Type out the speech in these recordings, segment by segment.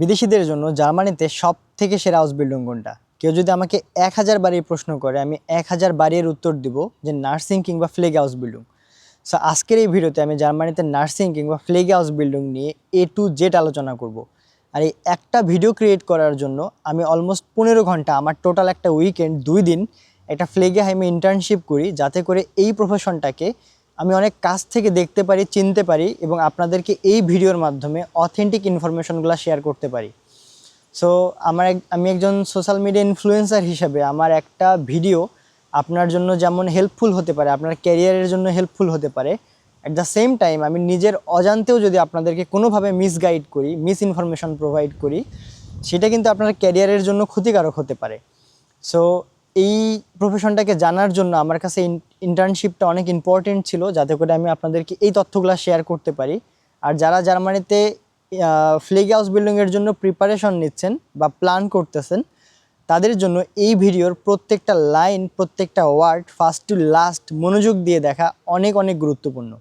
বিদেশিদের জন্য জার্মানিতে সব থেকে সেরা হাউস বিল্ডিং কোনটা? কেউ যদি আমাকে এক হাজার বাড়ি প্রশ্ন করে, আমি এক হাজার বাড়ির উত্তর দিব যে নার্সিং কিংবা ফ্লেগ হাউস বিল্ডিং সো আজকের এই ভিডিওতে আমি জার্মানিতে নার্সিং কিংবা ফ্লেগ হাউস বিল্ডিং নিয়ে এ টু জেড আলোচনা করব। আর এই একটা ভিডিও ক্রিয়েট করার জন্য আমি অলমোস্ট পনেরো ঘণ্টা, আমার টোটাল একটা উইকেন্ড দুই দিন একটা ফ্লেগে হাইমে ইন্টার্নশিপ করি, যাতে করে এই প্রফেশনটাকে আমি অনেক কাছ থেকে দেখতে পারি, চিনতে পারি এবং আপনাদেরকে এই ভিডিওর মাধ্যমে অথেন্টিক ইনফরমেশনগুলো শেয়ার করতে পারি। সো আমার আমি একজন সোশ্যাল মিডিয়া ইনফ্লুয়েন্সার হিসেবে আমার একটা ভিডিও আপনার জন্য যেমন হেল্পফুল হতে পারে, আপনার ক্যারিয়ারের জন্য হেল্পফুল হতে পারে অ্যাট দ্য সেম টাইম আমি নিজের অজান্তেও যদি আপনাদেরকে কোনোভাবে মিসগাইড করি মিস ইনফরমেশন প্রোভাইড করি, সেটা কিন্তু আপনার ক্যারিয়ারের জন্য ক্ষতিকারক হতে পারে। সো এই প্রফেশনটাকে জানার জন্য আমার কাছে ইন্টার্নশিপটা অনেক ইম্পর্টেন্ট ছিল, যাতে করে আমি আপনাদেরকে এই তথ্যগুলো শেয়ার করতে পারি। আর যারা জার্মানিতে ফ্লেগ হাউস বিল্ডিংয়ের জন্য প্রিপারেশন নিচ্ছেন বা প্ল্যান করতেছেন, তাদের জন্য এই ভিডিওর প্রত্যেকটা লাইন প্রত্যেকটা ওয়ার্ড ফার্স্ট টু লাস্ট মনোযোগ দিয়ে দেখা অনেক অনেক গুরুত্বপূর্ণ।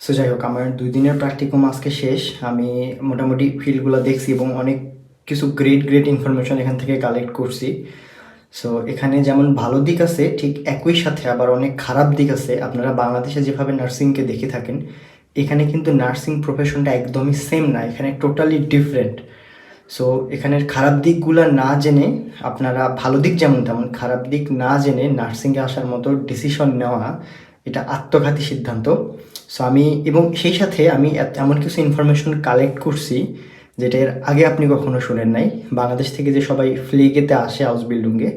সো যাই হোক, আমার দুই দিনের প্র্যাকটিকম আজকে শেষ। আমি মোটামুটি ফিল্ডগুলো দেখছি এবং অনেক কিছু গ্রেট গ্রেট ইনফরমেশন এখান থেকে কালেক্ট করছি। সো এখানে যেমন ভালো দিক আছে, ঠিক একই সাথে আবার অনেক খারাপ দিক আছে। আপনারা বাংলাদেশে যেভাবে নার্সিংকে দেখে থাকেন, এখানে কিন্তু নার্সিং প্রফেশনটা একদমই সেম না, এখানে টোটালি ডিফারেন্ট সো এখানের খারাপ দিকগুলো না জেনে, আপনারা ভালো দিক যেমন তেমন, খারাপ দিক না জেনে নার্সিংয়ে আসার মতো ডিসিশন নেওয়া, এটা আত্মঘাতী সিদ্ধান্ত। সো আমি এবং সেই সাথে আমি এমন কিছু ইনফরমেশন কালেক্ট করছি যেটা এর আগে আপনি কখনো শুনেন নাই। বাংলাদেশ থেকে যে সবাই ফ্লেগেতে আসে হাউস বিল্ডিংয়ে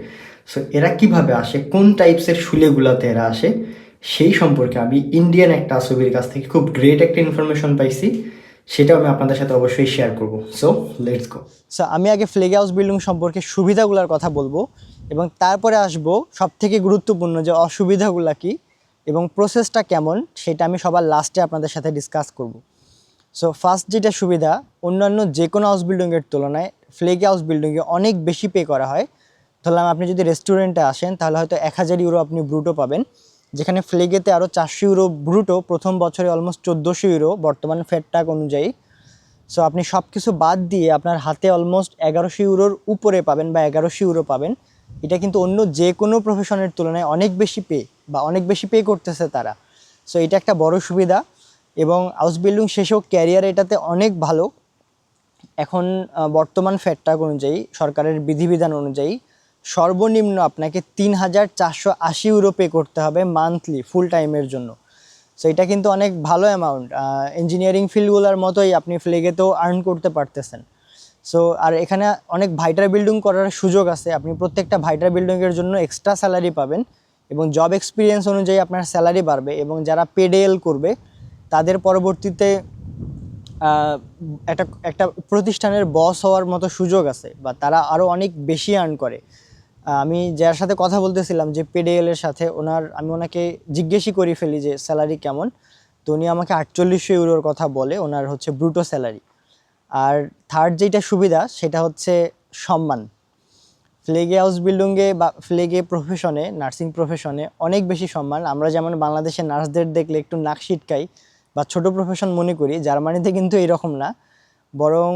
সো এরা কীভাবে আসে, কোন টাইপসের শুলেগুলাতে এরা আসে, সেই সম্পর্কে আমি ইন্ডিয়ান একটা আসবির কাছ থেকে খুব গ্রেট একটা ইনফরমেশন পাইছি, সেটাও আমি আপনাদের সাথে অবশ্যই শেয়ার করব। সো লেটস গো সো আমি আগে ফ্লেগ হাউস বিল্ডিং সম্পর্কে সুবিধাগুলোর কথা বলব, এবং তারপরে আসব সব থেকে গুরুত্বপূর্ণ যে অসুবিধাগুলো কি, এবং প্রসেসটা কেমন, সেটা আমি সবার লাস্টে আপনাদের সাথে ডিসকাস করব। সো ফার্স্ট যেটা সুবিধা, অন্যান্য যে কোনো হাউস বিল্ডিংয়ের তুলনায় ফ্লেগ হাউস বিল্ডিংয়ে অনেক বেশি পে করা হয়। ধরলাম আপনি যদি রেস্টুরেন্টে আসেন, তাহলে হয়তো এক হাজার ইউরো আপনি ব্রুটো পাবেন। যেখানে ফ্লেগেতে আরও চারশো ইউরো ব্রুটো প্রথম বছরে অলমোস্ট চোদ্দোশো ইউরো বর্তমান ফেড টাক অনুযায়ী। সো আপনি সব কিছু বাদ দিয়ে আপনার হাতে অলমোস্ট এগারোশো ইউরোর উপরে পাবেন বা এগারোশো ইউরো পাবেন। এটা কিন্তু অন্য যে কোনো প্রফেশনের তুলনায় অনেক বেশি পে বা অনেক বেশি পে করতেছে তারা। সো এটা একটা বড় সুবিধা। এবং হাউস বিল্ডিং শেষেও ক্যারিয়ার এটাতে অনেক ভালো। এখন বর্তমান ফ্যাটটাক অনুযায়ী, সরকারের বিধিবিধান অনুযায়ী, সর্বনিম্ন আপনাকে তিন হাজার চারশো আশি ইউরো পে করতে হবে মান্থলি ফুল টাইমের জন্য। সো এটা কিন্তু অনেক ভালো অ্যামাউন্ট ইঞ্জিনিয়ারিং ফিল্ডগুলোর মতোই আপনি ফ্লেগেতেও আর্ন করতে পারতেছেন। সো আর এখানে অনেক ভাইটার বিল্ডিং করার সুযোগ আছে। আপনি প্রত্যেকটা ভাইটার বিল্ডিংয়ের জন্য এক্সট্রা স্যালারি পাবেন এবং জব এক্সপিরিয়েন্স অনুযায়ী আপনার স্যালারি বাড়বে এবং যারা পেডেল করবে তাদের পরবর্তীতে একটা একটা প্রতিষ্ঠানের বস হওয়ার মতো সুযোগ আছে বা তারা আরও অনেক বেশি আর্ন করে। আমি যার সাথে কথা বলতেছিলাম যে পেডিএলের সাথে, ওনার, আমি ওনাকে জিজ্ঞেসই করে ফেলি যে স্যালারি কেমন? তো উনি আমাকে আটচল্লিশশো ইউরোর কথা বলে, ওনার হচ্ছে ব্রুটো স্যালারি আর থার্ড যেটা সুবিধা, সেটা হচ্ছে সম্মান। ফ্লেগে হাউস বিল্ডিংয়ে বা ফ্লেগে প্রফেশনে নার্সিং প্রফেশনে অনেক বেশি সম্মান। আমরা যেমন বাংলাদেশের নার্সদের দেখলে একটু নাক সিটকাই বা ছোট প্রফেশন মনে করি, জার্মানিতে কিন্তু এরকম না। বরং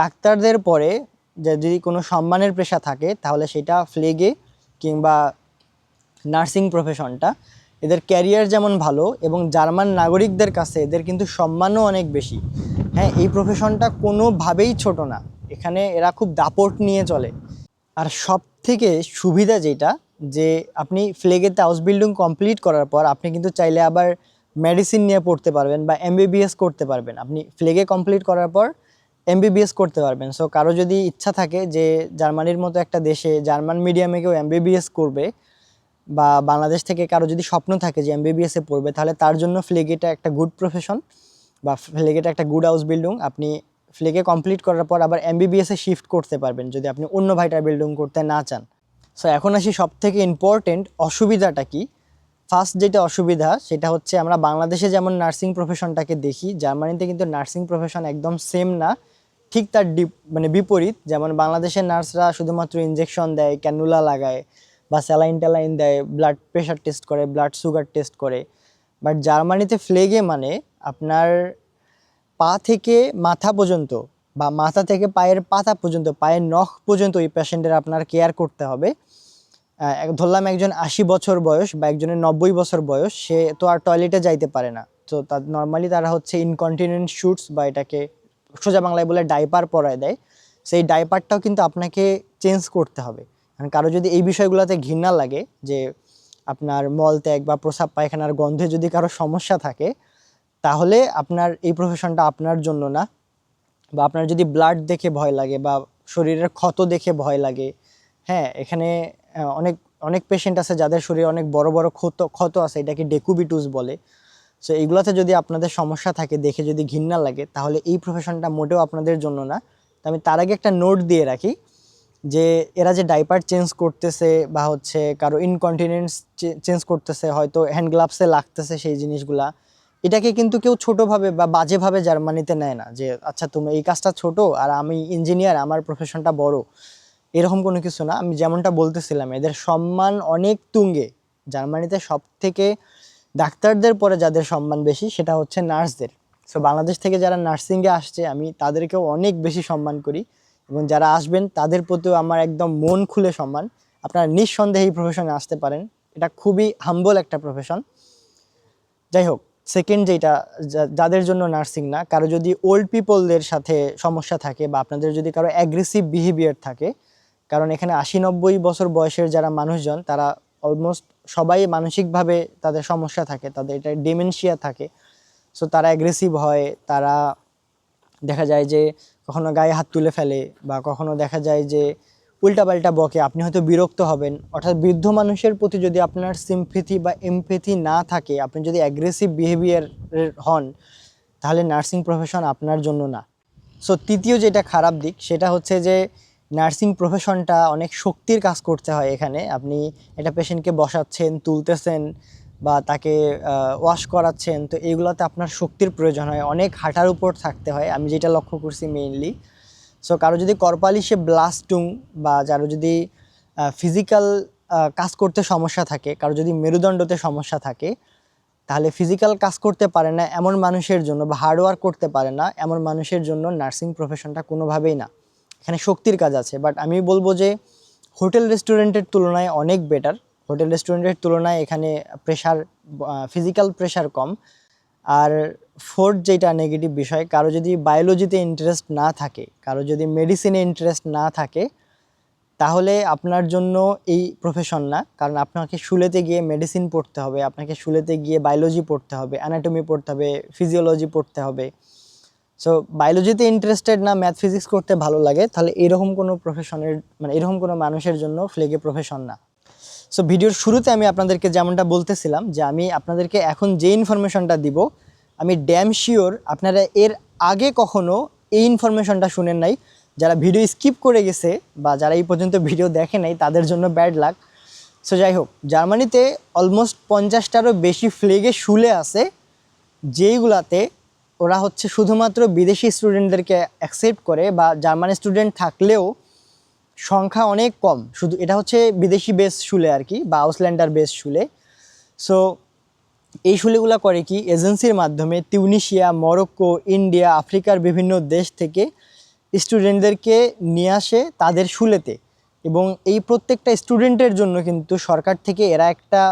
ডাক্তারদের পরে যদি কোনো সম্মানের পেশা থাকে, তাহলে সেটা ফ্লেগে কিংবা নার্সিং প্রফেশনটা এদের ক্যারিয়ার যেমন ভালো এবং জার্মান নাগরিকদের কাছে এদের কিন্তু সম্মানও অনেক বেশি। হ্যাঁ এই প্রফেশনটা কোনোভাবেই ছোট না। এখানে এরা খুব দাপট নিয়ে চলে। আর সব থেকে সুবিধা যেটা, যে আপনি ফ্লেগেতে হাউস বিল্ডিং কমপ্লিট করার পর আপনি কিন্তু চাইলে আবার মেডিসিন নিয়ে পড়তে পারবেন বা এমবিবিএস করতে পারবেন। আপনি ফ্লেগে কমপ্লিট করার পর এমবিবিএস করতে পারবেন। সো কারও যদি ইচ্ছা থাকে যে জার্মানির মতো একটা দেশে, জার্মান মিডিয়ামে কেউ এমবিবিএস করবে বা বাংলাদেশ থেকে কারও যদি স্বপ্ন থাকে যে এমবিবিএসে পড়বে, তাহলে তার জন্য ফ্লেগেটা একটা গুড প্রফেশন বা ফ্লেগেটা একটা গুড হাউস বিল্ডিং আপনি ফ্লেগে কমপ্লিট করার পর আবার এমবিবিএসে শিফট করতে পারবেন যদি আপনি অন্য ভাইটার বিল্ডিং করতে না চান। সো এখন আসি সব থেকে ইম্পর্টেন্ট অসুবিধাটা কি? ফার্স্ট যেটা অসুবিধা, সেটা হচ্ছে আমরা বাংলাদেশে যেমন নার্সিং প্রফেশনটাকে দেখি জার্মানিতে কিন্তু নার্সিং প্রফেশন একদম সেম না। ঠিক তার মানে বিপরীত, যেমন বাংলাদেশের নার্সরা শুধুমাত্র ইনজেকশন দেয় ক্যানুলা লাগায় বা স্যালাইন ট্যালাইন দেয় ব্লাড প্রেশার টেস্ট করে ব্লাড সুগার টেস্ট করে। বাট জার্মানিতে ফ্লেগে মানে আপনার পা থেকে মাথা পর্যন্ত বা মাথা থেকে পায়ের পাতা পর্যন্ত, পায়ের নখ পর্যন্ত ওই পেশেন্টের আপনার কেয়ার করতে হবে। ধরলাম একজন আশি বছর বয়স বা একজনের নব্বই বছর বয়স, সে তো আর টয়লেটে যাইতে পারে না। তো তার নর্মালি তারা হচ্ছে ইনকন্টিনেন্ট শুটস বা এটাকে সোজা বাংলায় বলে ডাইপার পরায় দেয়। সেই ডাইপারটাও কিন্তু আপনাকে চেঞ্জ করতে হবে। কারণ কারও যদি এই বিষয়গুলোতে ঘৃণা লাগে যে আপনার মল ত্যাগ বা প্রসাব পায়খানার গন্ধে যদি কারও সমস্যা থাকে, তাহলে আপনার এই প্রফেশনটা আপনার জন্য না। বা আপনার যদি ব্লাড দেখে ভয় লাগে বা শরীরের ক্ষত দেখে ভয় লাগে হ্যাঁ এখানে অনেক অনেক পেশেন্ট আছে যাদের শরীরে অনেক বড় বড় ক্ষত ক্ষত আছে, এটাকে ডেকুবিটুস বলে। সো এইগুলোতে যদি আপনাদের সমস্যা থাকে, দেখে যদি ঘৃণা লাগে, তাহলে এই প্রফেশনটা মোটেও আপনাদের জন্য না। তো আমি তার আগে একটা নোট দিয়ে রাখি, যে এরা যে ডাইপার চেঞ্জ করতেছে বা হচ্ছে কারও ইনকন্টিনেন্স চেঞ্জ করতেছে, হয়তো হ্যান্ড গ্লাভসে লাগতেছে সেই জিনিসগুলা, এটাকে কিন্তু কেউ ছোটোভাবে বা বাজেভাবে জার্মানিতে নেয় না, যে আচ্ছা তুমি এই কাজটা ছোট আর আমি ইঞ্জিনিয়ার আমার প্রফেশনটা বড়। এরকম কোনো কিছু না। আমি যেমনটা বলতেছিলাম, এদের সম্মান অনেক তুঙ্গে। জার্মানিতে সব থেকে ডাক্তারদের পরে যাদের সম্মান বেশি সেটা হচ্ছে নার্সদের। সো বাংলাদেশ থেকে যারা নার্সিংয়ে আসছে, আমি তাদেরকেও অনেক বেশি সম্মান করি এবং যারা আসবেন, তাদের প্রতিও আমার একদম মন খুলে সম্মান। আপনারা নিঃসন্দেহে এই প্রফেশনে আসতে পারেন। এটা খুবই হাম্বল একটা প্রফেশন যাই হোক সেকেন্ড যেটা যাদের জন্য নার্সিং না, কারও যদি ওল্ড পিপলদের সাথে সমস্যা থাকে বা আপনাদের যদি কারও অ্যাগ্রেসিভ বিহেভিয়ার থাকে কারণ এখানে আশি নব্বই বছর বয়সের যারা মানুষজন, তারা অলমোস্ট সবাই মানসিকভাবে তাদের সমস্যা থাকে, তাদের এটা ডিমেনশিয়া থাকে। সো তারা অ্যাগ্রেসিভ হয়, তারা দেখা যায় যে কখনো গায়ে হাত তুলে ফেলে বা কখনো দেখা যায় যে উল্টাপাল্টা বকে, আপনি হয়তো বিরক্ত হবেন। অর্থাৎ বৃদ্ধ মানুষের প্রতি যদি আপনার সিম্পেথি বা এমপেথি না থাকে, আপনি যদি অ্যাগ্রেসিভ বিহেভিয়ারের হন, তাহলে নার্সিং প্রফেশন আপনার জন্য না। সো তৃতীয় যেটা খারাপ দিক, সেটা হচ্ছে যে নার্সিং প্রফেশনটা অনেক শক্তির কাজ করতে হয় এখানে। আপনি একটা পেশেন্টকে বসাচ্ছেন, তুলতেছেন বা তাকে ওয়াশ করাচ্ছেন, তো এইগুলোতে আপনার শক্তির প্রয়োজন হয়। অনেক হাঁটার উপর থাকতে হয়। আমি যেটা লক্ষ্য করছি মেইনলি সো কারও যদি কর্পালিশে ব্লাস্টুং বা যারো যদি ফিজিক্যাল কাজ করতে সমস্যা থাকে, কারও যদি মেরুদণ্ডতে সমস্যা থাকে, তাহলে ফিজিক্যাল কাজ করতে পারে না এমন মানুষের জন্য বা হার্ডওয়ার্ক করতে পারে না এমন মানুষের জন্য নার্সিং প্রফেশনটা কোনোভাবেই না। এখানে শক্তির কাজ আছে বাট আমি বলব যে হোটেল রেস্টুরেন্টের তুলনায় অনেক বেটার হোটেল রেস্টুরেন্টের তুলনায় এখানে প্রেশার ফিজিক্যাল প্রেশার কম। আর ফোর্থ যেটা নেগেটিভ বিষয়, কারও যদি বায়োলজিতে ইন্টারেস্ট না থাকে, কারও যদি মেডিসিনে ইন্টারেস্ট না থাকে, তাহলে আপনার জন্য এই প্রফেশন না। কারণ আপনাকে শুলেতে গিয়ে মেডিসিন পড়তে হবে, আপনাকে শুলেতে গিয়ে বায়োলজি পড়তে হবে অ্যানাটমি পড়তে হবে ফিজিওলজি পড়তে হবে। সো বায়োলজিতে ইন্টারেস্টেড না ম্যাথ ফিজিক্স করতে ভালো লাগে, তাহলে এরকম কোনো প্রফেশনের মানে এরকম কোনো মানুষের জন্য ফ্লেগে প্রফেশন না। সো ভিডিওর শুরুতে আমি আপনাদেরকে যেমনটা বলতেছিলাম, যে আমি আপনাদেরকে এখন যে ইনফরমেশনটা দিব, আমি ড্যাম শিওর আপনারা এর আগে কখনো এই ইনফরমেশনটা শুনেন নাই। যারা ভিডিও স্কিপ করে গেছে, বা যারা এই পর্যন্ত ভিডিও দেখে নাই, তাদের জন্য ব্যাড লাক সো যাই হোক, জার্মানিতে অলমোস্ট পঞ্চাশটারও বেশি ফ্লেগে শুলে আছে, যেইগুলাতে ওরা হচ্ছে শুধুমাত্র বিদেশি স্টুডেন্টদেরকে অ্যাকসেপ্ট করে বা জার্মান স্টুডেন্ট থাকলেও সংখ্যা অনেক কম। শুধু এটা হচ্ছে বিদেশি বেস শুলে আর কি বা আউসল্যান্ডার বেস শুলে সো এই শুলেগুলো করে কি এজেন্সির মাধ্যমে তিউনিশিয়া মরক্কো ইন্ডিয়া আফ্রিকার বিভিন্ন দেশ থেকে স্টুডেন্টদেরকে নিয়ে আসে তাদের শুলেতে এবং এই প্রত্যেকটা স্টুডেন্টের জন্য কিন্তু সরকার থেকে এরা একটা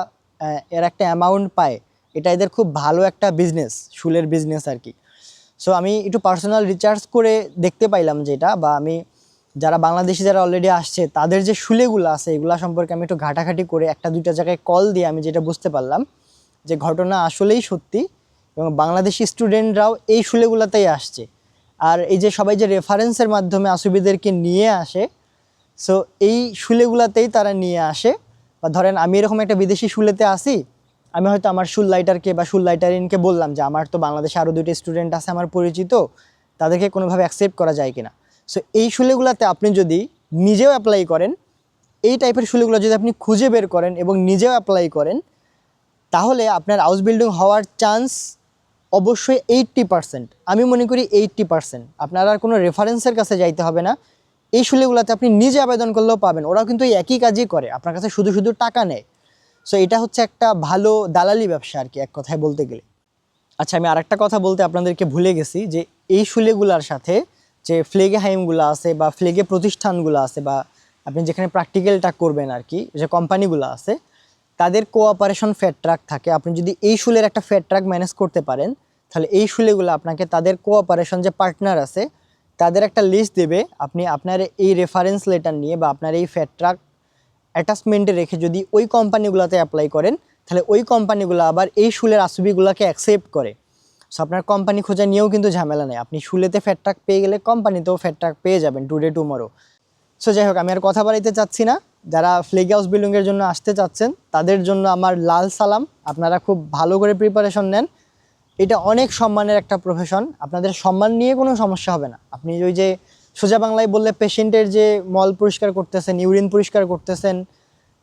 এরা একটা অ্যামাউন্ট পায়। এটা এদের খুব ভালো একটা বিজনেস শুলের বিজনেস আর কি। সো আমি একটু পার্সোনাল রিচার্জ করে দেখতে পাইলাম যেটা বা আমি যারা বাংলাদেশি যারা অলরেডি আসছে, তাদের যে শুলেগুলো আছে, এগুলা সম্পর্কে আমি একটু ঘাটাঘাটি করে একটা দুইটা জায়গায় কল দিয়ে আমি যেটা বুঝতে পারলাম যে ঘটনা আসলেই সত্যি এবং বাংলাদেশি স্টুডেন্টরাও এই শুলেগুলোতেই আসছে। আর এই যে সবাই যে রেফারেন্সের মাধ্যমে আসুবিদেরকে নিয়ে আসে সো এই শুলেগুলাতেই তারা নিয়ে আসে। বা ধরেন আমি এরকম একটা বিদেশি শুলেতে আসি আমি হয়তো আমার শুল লাইটারকে বা শুল লাইটারিনকে বললাম যে আমার তো বাংলাদেশে আরও দুইটা স্টুডেন্ট আছে আমার পরিচিত, তাদেরকে কোনোভাবে অ্যাকসেপ্ট করা যায় কিনা। সো এই শুলেগুলাতে আপনি যদি নিজেও অ্যাপ্লাই করেন, এই টাইপের শুলেগুলো যদি আপনি খুঁজে বের করেন এবং নিজেও অ্যাপ্লাই করেন, তাহলে আপনার হাউস বিল্ডিং হওয়ার চান্স অবশ্যই এইট্টি পার্সেন্ট আমি মনে করি এইট্টি পার্সেন্ট আপনার আর কোনো রেফারেন্সের কাছে যাইতে হবে না। এই শুলেগুলোতে আপনি নিজে আবেদন করলেও পাবেন। ওরাও কিন্তু এই একই কাজই করে। আপনার কাছে শুধু শুধু টাকা নেয়। সো এটা হচ্ছে একটা ভালো দালালি ব্যবসা আর কি, এক কথায় বলতে গেলে। আচ্ছা আমি আরেকটা কথা বলতে আপনাদেরকে ভুলে গেছি যে এই শুলেগুলার সাথে যে ফ্লেগে হাইমগুলো আছে বা ফ্লেগে প্রতিষ্ঠানগুলো আছে বা আপনি যেখানে প্র্যাকটিক্যালটা করবেন আর কি, যে কোম্পানিগুলো আছে, তাদের কোঅপারেশন ফেড ট্রাক থাকে। আপনি যদি এই শুলের একটা ফেড ট্রাক ম্যানেজ করতে পারেন, তাহলে এই শুলেগুলো আপনাকে তাদের কোঅপারেশন যে পার্টনার আছে, তাদের একটা লিস্ট দেবে। আপনি আপনার এই রেফারেন্স লেটার নিয়ে বা আপনার এই ফেড ট্রাক অ্যাটাচমেন্টে রেখে যদি ওই কোম্পানিগুলোতে অ্যাপ্লাই করেন, তাহলে ওই কোম্পানিগুলো আবার এই শুলের আসুবিগুলোকে অ্যাকসেপ্ট করে। সো আপনার কোম্পানি খোঁজা নিয়েও কিন্তু ঝামেলা নেই। আপনি শুলেতে ফ্যাট ট্রাক পেয়ে গেলে কোম্পানিতেও ফ্যাট ট্রাক পেয়ে যাবেন টুডে টুমরো সো যাই হোক, আমি আর কথা বাড়াইতে চাচ্ছি না। যারা ফ্লেগ হাউস বিল্ডিংয়ের জন্য আসতে চাচ্ছেন, তাদের জন্য আমার লাল সালাম। আপনারা খুব ভালো করে প্রিপারেশন নেন। এটা অনেক সম্মানের একটা প্রফেশন আপনাদের সম্মান নিয়ে কোনো সমস্যা হবে না। আপনি ওই যে সোজা বাংলায় বললে পেশেন্টের যে মল পরিষ্কার করতেছেন ইউরিন পরিষ্কার করতেছেন,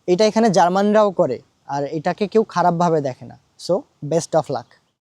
এটা এখানে জার্মানরাও করে, আর এটাকে কেউ খারাপভাবে দেখে না। So best of luck